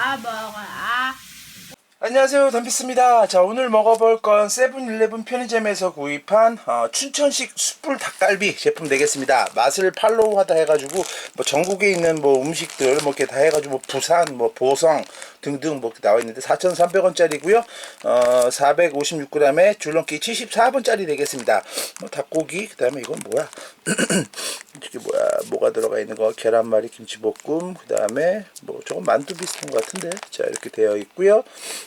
아 먹어 아 안녕하세요. 덤비스입니다. 자 오늘 먹어볼 건 세븐일레븐 편의점에서 구입한 어, 춘천식 숯불 닭갈비 제품 되겠습니다. 맛을 팔로우하다 해가지고 뭐 전국에 있는 뭐 음식들 뭐 이렇게 다 해가지고 뭐 부산 뭐 보성 등등 뭐 나와 있는데 4,300원짜리고요. 어 456g에 줄넘기 74번짜리 되겠습니다. 뭐 닭고기 그 다음에 이건 뭐야? 이게 뭐야? 뭐가 들어가 있는 거? 계란말이 김치볶음 그 다음에 뭐 조금 만두 비슷한 것 같은데? 자 이렇게 되어 있고요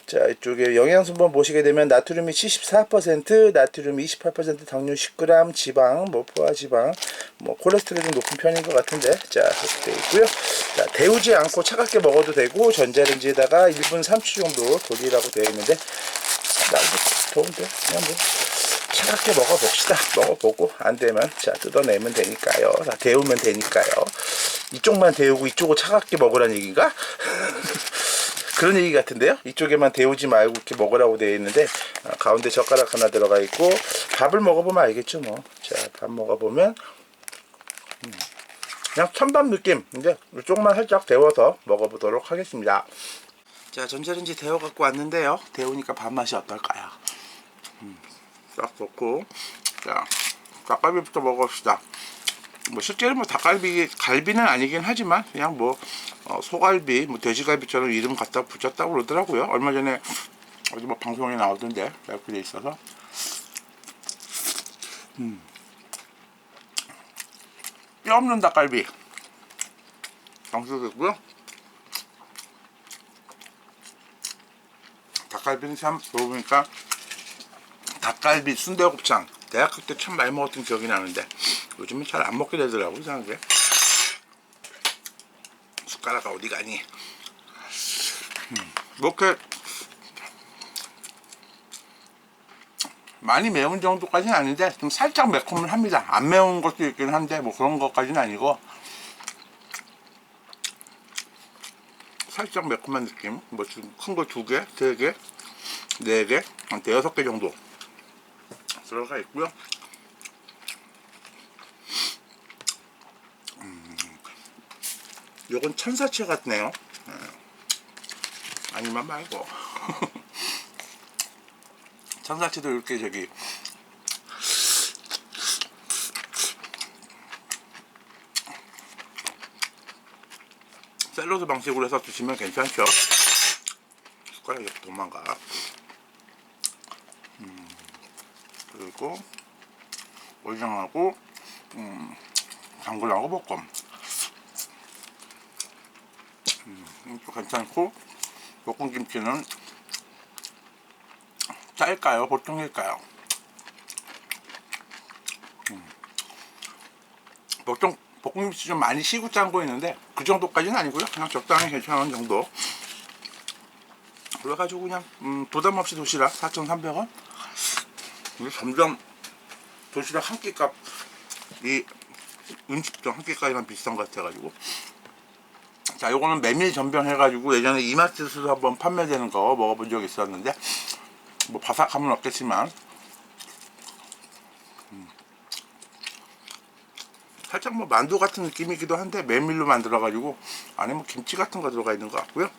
자 이쪽에 영양성분 보시게 되면 나트륨이 74% 나트륨이 28% 당류 10g 지방 뭐 포화지방 뭐 콜레스테롤이 높은 편인 것 같은데 자 이렇게 있고요 자 데우지 않고 차갑게 먹어도 되고 전자레인지에다가 1분 3초 정도 돌리라고 되어 있는데 나도 더운데 그냥 뭐 차갑게 먹어봅시다. 먹어보고 안 되면 자 뜯어내면 되니까요. 자 데우면 되니까요. 이쪽만 데우고 이쪽을 차갑게 먹으라는 얘기인가? 그런 얘기 같은데요. 이쪽에만 데우지 말고 이렇게 먹으라고 되어 있는데 아, 가운데 젓가락 하나 들어가 있고 밥을 먹어보면 알겠죠 뭐. 자 밥 먹어보면 음, 그냥 찬밥 느낌. 근데 이쪽만 살짝 데워서 먹어보도록 하겠습니다. 자 전자레인지 데워 갖고 왔는데요. 데우니까 밥맛이 어떨까요? 딱 좋고 자 닭갈비부터 먹읍시다 뭐 실제로 뭐 닭갈비 갈비는 아니긴 하지만 그냥 뭐 어, 소갈비 뭐 돼지갈비처럼 이름 갖다 붙였다고 그러더라고요. 얼마 전에 어디 뭐 방송에 나오던데 이렇게 돼 있어서. 음. 뼈 없는 닭갈비. 장수됐고요. 닭갈비는 참 좋으니까 닭갈비, 순대곱창. 대학교 때 참 많이 먹었던 기억이 나는데 요즘은 잘 안 먹게 되더라고 이상하게 숟가락 어디 가니? 음, 뭐 이렇게 많이 매운 정도까지는 아닌데 좀 살짝 매콤을 합니다. 안 매운 것도 있긴 한데 뭐 그런 것까지는 아니고 살짝 매콤한 느낌. 뭐 지금 큰거 두 개, 세 개, 네 개, 한 대여섯 개 정도 들어가 있고요. 요건 천사채 같네요. 예. 아니면 말고. 천사채도 이렇게 저기 샐러드 방식으로 해서 드시면 괜찮죠. 숟가락이 도망가. 그리고 오징어하고 음, 당근하고 볶음 음, 이것도 괜찮고 볶음김치는 짤까요? 보통일까요? 음, 보통 볶음김치 좀 많이 시고 짠 거 있는데 그 정도까지는 아니고요. 그냥 적당히 괜찮은 정도. 그래가지고 그냥 음, 부담 없이 도시락 4,300원? 이게 점점 도시락 한 끼값 이 음식점 한 끼값이랑 비슷한 것 같아가지고 자 요거는 메밀 전병 해가지고 예전에 이마트에서도 한번 판매되는 거 먹어본 적 있었는데 뭐 바삭함은 없겠지만. 음. 살짝 뭐 만두 같은 느낌이기도 한데 메밀로 만들어 가지고 안에 뭐 김치 같은 거 들어가 있는 것 같고요.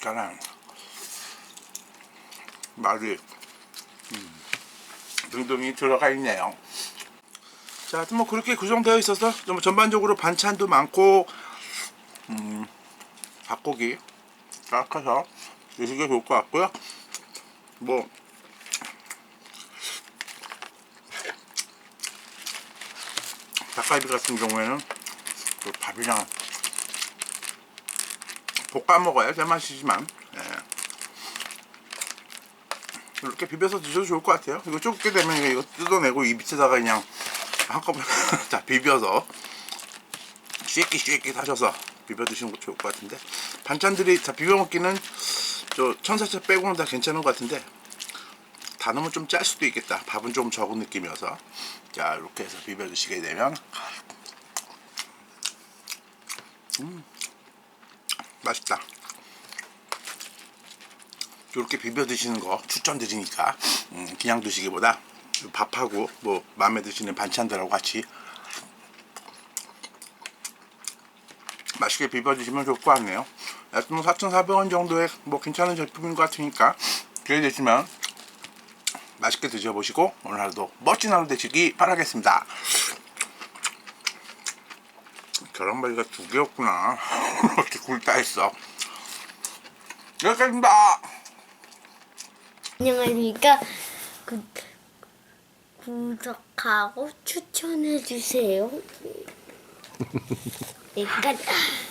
저는 말이. 음, 등등이 들어가 있네요. 자, 하여튼 뭐 그렇게 구성되어 있어서 좀 전반적으로 반찬도 많고 음, 닭고기 딱 해서 드시기 좋을 것 같고요. 뭐 닭갈비 같은 경우에는 그 밥이랑 볶아 먹어야 제맛이지만 예. 이렇게 비벼서 드셔도 좋을 것 같아요. 이거 좁게 되면 이거 뜯어내고 이 밑에다가 그냥 한꺼번에. 자 비벼서. 쉐끼 쉐끼 하셔서 비벼 드시는 것도 좋을 것 같은데. 반찬들이 다 비벼 먹기는 저 천사채 빼고는 다 괜찮은 것 같은데 다 넣으면 좀짤 수도 있겠다. 밥은 좀 적은 느낌이어서. 자 이렇게 해서 비벼 드시게 되면. 음 맛있다. 이렇게 비벼 드시는 거 추천드리니까. 음, 그냥 드시기보다 밥하고 뭐 마음에 드시는 반찬들하고 같이 맛있게 비벼 드시면 좋을 것 같네요. 뭐 4,400원 정도의 뭐 괜찮은 제품인 것 같으니까 기회 되시면 맛있게 드셔보시고 오늘 하루도 멋진 하루 되시기 바라겠습니다. 계란말이가 두 개였구나. 이렇게 굵다 했어. 여기까지입니다. 안녕하십니까. 구, 구독하고 추천해 주세요. 여기까지.